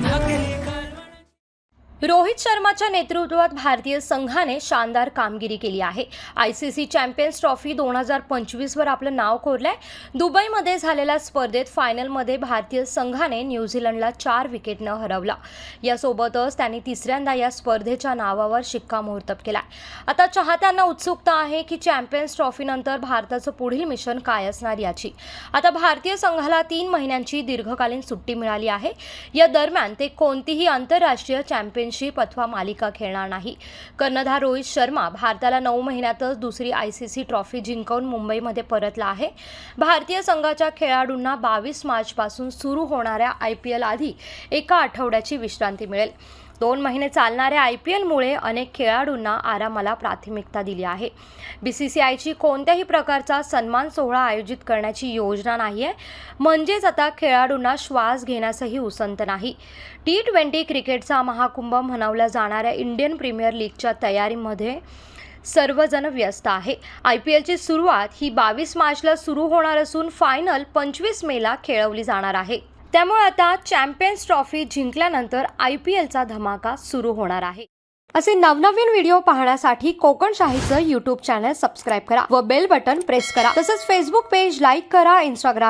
Nothing. Rohit शर्माच्या नेतृत्वात भारतीय संघाने शानदार कामगिरी केली आहे. I C C champions trophy दोन हजार पंचवीसवर आपलं नाव कोरलंय. दुबईमध्ये झालेल्या स्पर्धेत फायनलमध्ये भारतीय संघाने न्यूझीलंडला चार विकेटनं हरवला. यासोबतच त्यांनी तिसऱ्यांदा या स्पर्धेच्या नावावर शिक्कामोर्तब केला आता चाहत्यांना उत्सुकता आहे की चॅम्पियन्स ट्रॉफीनंतर भारताचं पुढील मिशन काय असणार याची. आता भारतीय संघाला तीन महिन्यांची दीर्घकालीन सुट्टी मिळाली आहे. या दरम्यान ते कोणतीही आंतरराष्ट्रीय चॅम्पियन चॅम्पियनशिप अथवा मालिका खेळणार नाही. कर्णधार रोहित शर्मा भारताला नऊ महिन्यातच दुसरी आय सी सी ट्रॉफी जिंकवून मुंबईमध्ये परतला आहे. भारतीय संघाच्या खेळाडूंना बावीस मार्चपासून सुरू होणाऱ्या आय पी एल आधी एका आठवड्याची विश्रांती मिळेल. दोन महिने चालणाऱ्या आय पी एलमुळे अनेक खेळाडूंना आरामाला प्राथमिकता दिली आहे. बी सी सी आयची कोणत्याही प्रकारचा सन्मान सोहळा आयोजित करण्याची योजना नाही आहे म्हणजेच आता खेळाडूंना श्वास घेण्यासही उसंत नाही. टी ट्वेंटी क्रिकेटचा महाकुंभ म्हणवल्या जाणाऱ्या इंडियन प्रीमियर लीगच्या तयारीमध्ये सर्वजण व्यस्त आहे. आय पी एलची सुरुवात ही बावीस मार्चला सुरू होणार असून फायनल पंचवीस मेला खेळवली जाणार आहे. त्यामुळे आता चॅम्पियन्स ट्रॉफी जिंकल्यानंतर आय पी एलचा धमाका सुरू होणार आहे. असे नवनवीन व्हिडिओ पाहण्यासाठी कोकण शाहीचं युट्यूब चॅनल सबस्क्राईब करा व बेल बटन प्रेस करा. तसंच फेसबुक पेज लाईक करा इंस्टाग्राम